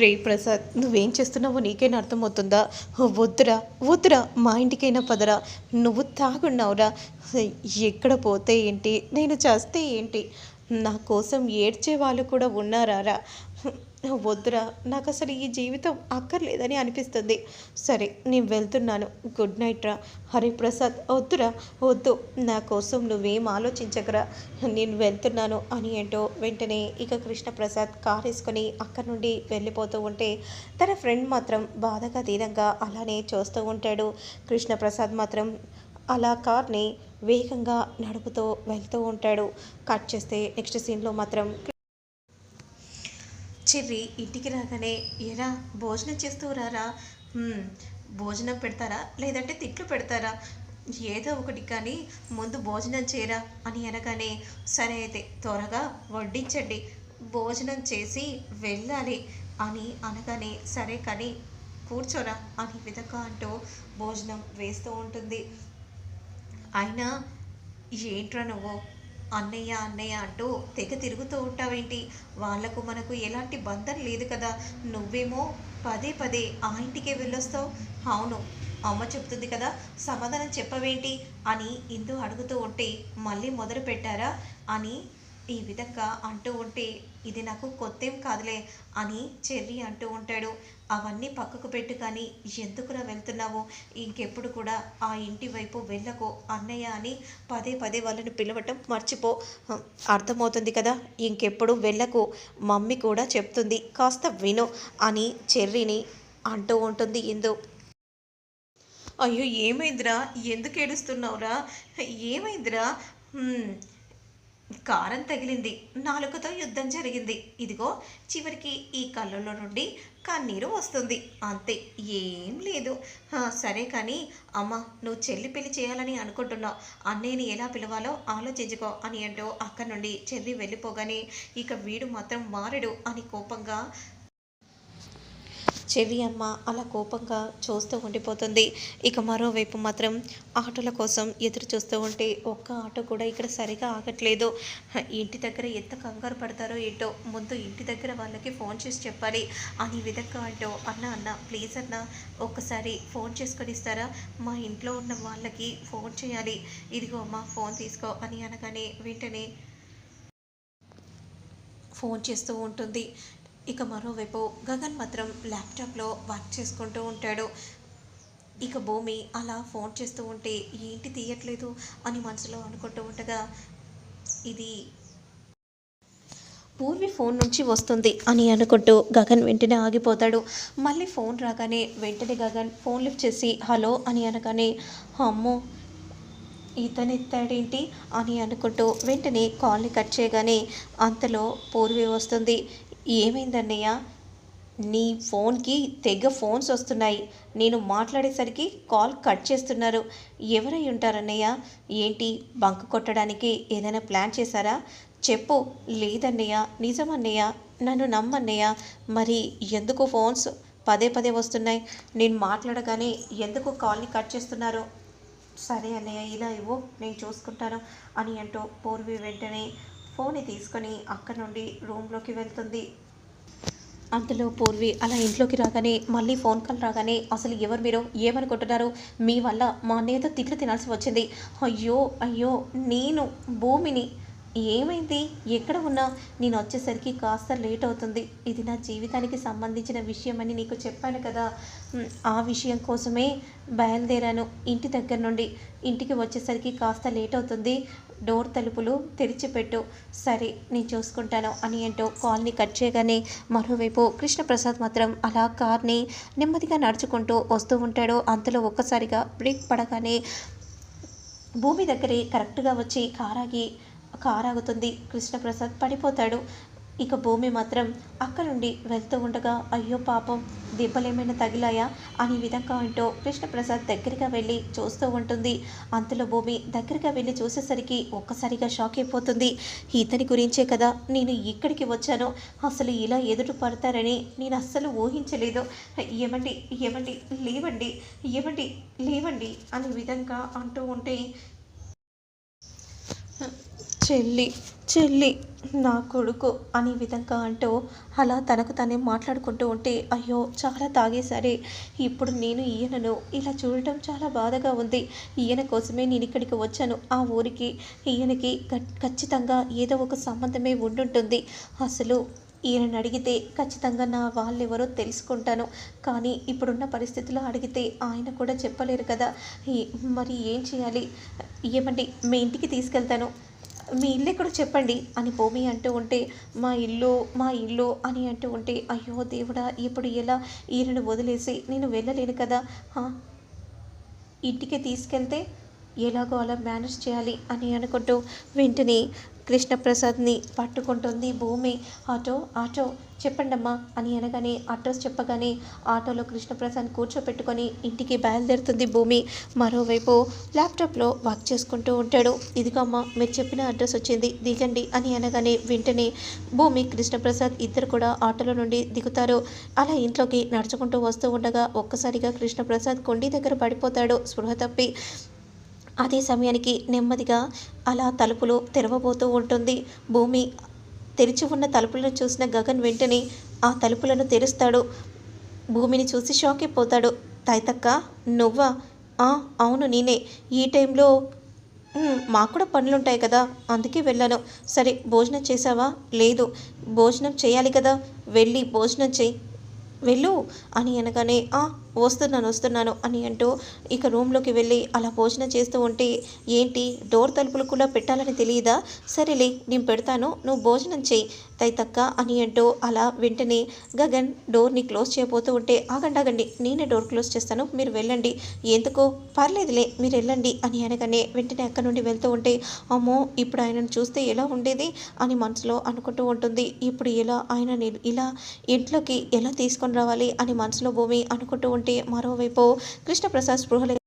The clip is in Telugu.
రే ప్రసాద్ నువ్వేం చేస్తున్నావో నీకైనా అర్థమవుతుందా? వద్దురా వద్దురా మా ఇంటికైనా పదరా. నువ్వు తాగున్నావురా. ఎక్కడ పోతే ఏంటి? నేను చేస్తే ఏంటి? నా కోసం ఏడ్చే వాళ్ళు కూడా ఉన్నారా వద్దురా నాకు అసలు ఈ జీవితం అక్కర్లేదని అనిపిస్తుంది. సరే నేను వెళ్తున్నాను. గుడ్ నైట్ రా. హరిప్రసాద్ వద్దురా వద్దు. నా కోసం నువ్వేం ఆలోచించకరా. నేను వెళ్తున్నాను అని ఏంటో వెంటనే ఇక కృష్ణప్రసాద్ కార్ వేసుకొని అక్కడి నుండి వెళ్ళిపోతూ ఉంటే తన ఫ్రెండ్ మాత్రం బాధగా దీనంగా అలానే చూస్తూ ఉంటాడు. కృష్ణప్రసాద్ మాత్రం అలా కార్ని వేగంగా నడుపుతూ వెళ్తూ ఉంటాడు. కట్ చేస్తే నెక్స్ట్ సీన్లో మాత్రం చెర్రి ఇంటికి రాగానే ఎలా భోజనం చేస్తూ రారా? భోజనం పెడతారా? లేదంటే తిట్లు పెడతారా? ఏదో ఒకటి కానీ ముందు భోజనం చేయరా? అని అనగానే సరే అయితే త్వరగా వడ్డించండి. భోజనం చేసి వెళ్ళాలి అని అనగానే సరే కానీ కూర్చోరా అని విధంగా అంటూ భోజనం వేస్తూ ఉంటుంది. అయినా ఏంట్రా నువ్వు? అన్నయ్య అన్నయ్య అంటూ తెగ తిరుగుతూ ఉంటావేంటి? వాళ్ళకు మనకు ఎలాంటి బంధం లేదు కదా. నువ్వేమో పదే పదే ఆ ఇంటికే వెళ్ళొస్తావు. అవును అమ్మ చెప్తుంది కదా సమాధానం చెప్పవేంటి? అని ఇందు అడుగుతూ ఉంటే మళ్ళీ మొదలు పెట్టారా అని ఈ విధంగా అంటూ ఉంటే ఇది నాకు కొత్తేం కాదులే అని చెర్రీ అంటూ ఉంటాడు. అవన్నీ పక్కకు పెట్టు కానీ ఎందుకురా వెళ్తున్నావు? ఇంకెప్పుడు కూడా ఆ ఇంటి వైపు వెళ్ళకు అన్నయ్య అని పదే పదే వాళ్ళని పిలవటం మర్చిపో. అర్థమవుతుంది కదా? ఇంకెప్పుడు వెళ్ళకు. మమ్మీ కూడా చెప్తుంది కాస్త విను అని చెర్రిని అంటూ ఉంటుంది ఇందు. అయ్యో ఏమైందిరా? ఎందుకు ఏడుస్తున్నావురా? ఏమైందిరా? కారం తగిలింది. నాలుకతో యుద్ధం జరిగింది. ఇదిగో చివరికి ఈ కళ్ళలో నుండి కన్నీరు వస్తుంది. అంతే ఏం లేదు. సరే కానీ అమ్మ నువ్వు చెల్లి పెళ్ళి చేయాలని అనుకుంటున్నావు. అన్నయ్యని ఎలా పిలవాలో ఆలోచించుకో అని అంటూ అక్కడి నుండి చెల్లి వెళ్ళిపోగానే ఇక వీడు మాత్రం మారడు అని కోపంగా చెవి అమ్మ అలా కోపంగా చూస్తూ ఉండిపోతుంది. ఇక మరోవైపు మాత్రం ఆటోల కోసం ఎదురు చూస్తూ ఉంటే ఒక్క ఆటో కూడా ఇక్కడ సరిగా ఆగట్లేదు. ఇంటి దగ్గర ఎంత కంగారు పడతారో ఏంటో ముందు ఇంటి దగ్గర వాళ్ళకి ఫోన్ చేసి చెప్పాలి. అని విధంగా అంటూ అన్న అన్న ప్లీజ్ అన్న ఒక్కసారి ఫోన్ చేసుకొని ఇస్తారా? మా ఇంట్లో ఉన్న వాళ్ళకి ఫోన్ చేయాలి. ఇదిగో అమ్మ ఫోన్ తీసుకో అని అనగానే వెంటనే ఫోన్ చేస్తూ ఉంటుంది. ఇక మరోవైపు గగన్ మాత్రం ల్యాప్టాప్లో వర్క్ చేసుకుంటూ ఉంటాడు. ఇక భూమి అలా ఫోన్ చేస్తూ ఉంటే ఏంటి తీయట్లేదు అని మనసులో అనుకుంటూ ఉండగా ఇది పూర్వి ఫోన్ నుంచి వస్తుంది అని అనుకుంటూ గగన్ వెంటనే ఆగిపోతాడు. మళ్ళీ ఫోన్ రాగానే వెంటనే గగన్ ఫోన్ లిఫ్ట్ చేసి హలో అని అనగానే అమ్మో ఇతనెత్తాడేంటి? అని అనుకుంటూ వెంటనే కాల్ని కట్ చేయగానే అంతలో పూర్వి వస్తుంది. ఏమైందన్నయ్య? నీ ఫోన్కి తెగ ఫోన్స్ వస్తున్నాయి. నేను మాట్లాడేసరికి కాల్ కట్ చేస్తున్నారు. ఎవరై ఉంటారన్నయ్య? ఏంటి? బంక్ కొట్టడానికి ఏదైనా ప్లాన్ చేశారా? చెప్పు. లేదన్నయ్య. నిజమన్నయ్య. నన్ను నమ్మన్నయ్య. మరి ఎందుకు ఫోన్స్ పదే పదే వస్తున్నాయి? నేను మాట్లాడగానే ఎందుకు కాల్ని కట్ చేస్తున్నారు? సరే అన్నయ్య ఇలా ఇవ్వు. నేను చూసుకుంటాను అని అంటూ పూర్వి వెంటనే ఫోన్ తీసుకొని అక్కడ నుండి రూమ్లోకి వెళ్తుంది. అంతలో పూర్వి అలా ఇంట్లోకి రాగానే మళ్ళీ ఫోన్ కాల్ రాగానే అసలు ఎవరు మీరు? ఏమనుకుంటున్నారు? మీ వల్ల మా అన్నయ్యతో తిట్లు తినాల్సి వచ్చింది. అయ్యో అయ్యో నేను భూమిని ఏమైంది? ఎక్కడ ఉన్నా? నేను వచ్చేసరికి కాస్త లేట్ అవుతుంది. ఇది నా జీవితానికి సంబంధించిన విషయం అని నీకు చెప్పాను కదా. ఆ విషయం కోసమే బయలుదేరాను ఇంటి దగ్గర నుండి. ఇంటికి వచ్చేసరికి కాస్త లేట్ అవుతుంది. డోర్ తలుపులు తెరిచిపెట్టు. సరే నేను చూసుకుంటాను అని ఏంటో కాల్ని కట్ చేయగానే మరోవైపు కృష్ణప్రసాద్ మాత్రం అలా కార్ని నెమ్మదిగా నడుచుకుంటూ వస్తూ ఉంటాడు. అంతలో ఒక్కసారిగా బ్రేక్ పడగానే భూమి దగ్గరే కరెక్ట్గా వచ్చి కారాగి కారాగుతుంది. కృష్ణప్రసాద్ పడిపోతాడు. ఇక భూమి మాత్రం అక్కడ నుండి వెళ్తూ ఉండగా అయ్యో పాపం దెబ్బలేమైనా తగిలాయా? అని విధంగా అంటూ కృష్ణప్రసాద్ దగ్గరగా వెళ్ళి చూస్తూ ఉంటుంది. అంతలో భూమి దగ్గరగా వెళ్ళి చూసేసరికి ఒక్కసారిగా షాక్ అయిపోతుంది. ఇతని గురించే కదా నేను ఇక్కడికి వచ్చాను. అసలు ఇలా ఎదురు పడతారని నేను అస్సలు ఊహించలేదు. ఏమండి ఏమండి లేవండి ఏమండి లేవండి అనే విధంగా అంటూ ఉంటే చెల్లి చెల్లి నా కొడుకు అనే విధంగా అంటూ అలా తనకు తనే మాట్లాడుకుంటూ ఉంటే అయ్యో చాలా తాగేసరే ఇప్పుడు నేను ఈయనను ఇలా చూడటం చాలా బాధగా ఉంది. ఈయన కోసమే నేను ఇక్కడికి వచ్చాను. ఆ ఊరికి ఈయనకి ఖచ్చితంగా ఏదో ఒక సంబంధమే ఉండుంటుంది. అసలు ఈయనని అడిగితే ఖచ్చితంగా నా వాళ్ళెవరో తెలుసుకుంటాను. కానీ ఇప్పుడున్న పరిస్థితుల్లో అడిగితే ఆయన కూడా చెప్పలేరు కదా. ఈ- మరి ఏం చేయాలి? ఏమండి మీ ఇంటికి తీసుకెళ్తాను. మీ ఇల్లు ఎక్కడో చెప్పండి? అని భూమి అంటూ ఉంటే మా ఇల్లు మా ఇల్లు అని అంటూ ఉంటే అయ్యో దేవుడా ఇప్పుడు ఎలా ఈయనను వదిలేసి నేను వెళ్ళలేను కదా? ఇంటికి తీసుకెళ్తే ఎలాగో అలా మేనేజ్ చేయాలి అని అనుకుంటూ వెంటనే కృష్ణప్రసాద్ని పట్టుకుంటుంది భూమి. ఆటో ఆటో చెప్పండమ్మా అని అనగానే అడ్రస్ చెప్పగానే ఆటోలో కృష్ణప్రసాద్ కూర్చోపెట్టుకొని ఇంటికి బయలుదేరుతుంది భూమి. మరోవైపు ల్యాప్టాప్లో వర్క్ చేసుకుంటూ ఉంటాడు. ఇదిగోమ్మా మీరు చెప్పిన అడ్రస్ వచ్చింది దిగండి అని అనగానే వెంటనే భూమి కృష్ణప్రసాద్ ఇద్దరు కూడా ఆటోలో నుండి దిగుతారు. అలా ఇంట్లోకి నడుచుకుంటూ వస్తూ ఉండగా ఒక్కసారిగా కృష్ణప్రసాద్ కొండి దగ్గర పడిపోతాడు. స్పృహ తప్పి అదే సమయానికి నెమ్మదిగా అలా తలుపులు తెరవబోతూ ఉంటుంది. భూమి తెరిచి ఉన్న తలుపులను చూసిన గగన్ వెంటనే ఆ తలుపులను తెరుస్తాడు. భూమిని చూసి షాక్ అయిపోతాడు. తైతక్క నువ్వా? అవును నేనే. ఈ టైంలో మాకు కూడా పనులుంటాయి కదా. అందుకే వెళ్ళాను. సరే భోజనం చేసావా లేదు. భోజనం చేయాలి కదా. వెళ్ళి భోజనం చేయి. వెళ్ళు అని అనగానే వస్తున్నాను వస్తున్నాను అని అంటూ ఇక రూమ్లోకి వెళ్ళి అలా భోజనం చేస్తూ ఉంటే ఏంటి డోర్ తలుపులు కూడా పెట్టాలని తెలియదా సరేలే నేను పెడతాను నువ్వు భోజనం చేయి తైతక్క అని అంటూ అలా వెంటనే గగన్ డోర్ని క్లోజ్ చేయబోతూ ఉంటే ఆగండి ఆగండి నేనే డోర్ క్లోజ్ చేస్తాను మీరు వెళ్ళండి. ఎందుకో? పర్లేదులే మీరు వెళ్ళండి అని అనగానే వెంటనే అక్కడ నుండి వెళ్తూ ఉంటే అమ్మో ఇప్పుడు ఆయనను చూస్తే ఎలా ఉండేది అని మనసులో అనుకుంటూ ఉంటుంది. ఇప్పుడు ఎలా ఆయన ఇలా ఇంట్లోకి ఎలా తీసుకొని రావాలి అని మనసులో భూమి అనుకుంటూ ఉంటే మరోవైపు కృష్ణప్రసాద్ స్పృహ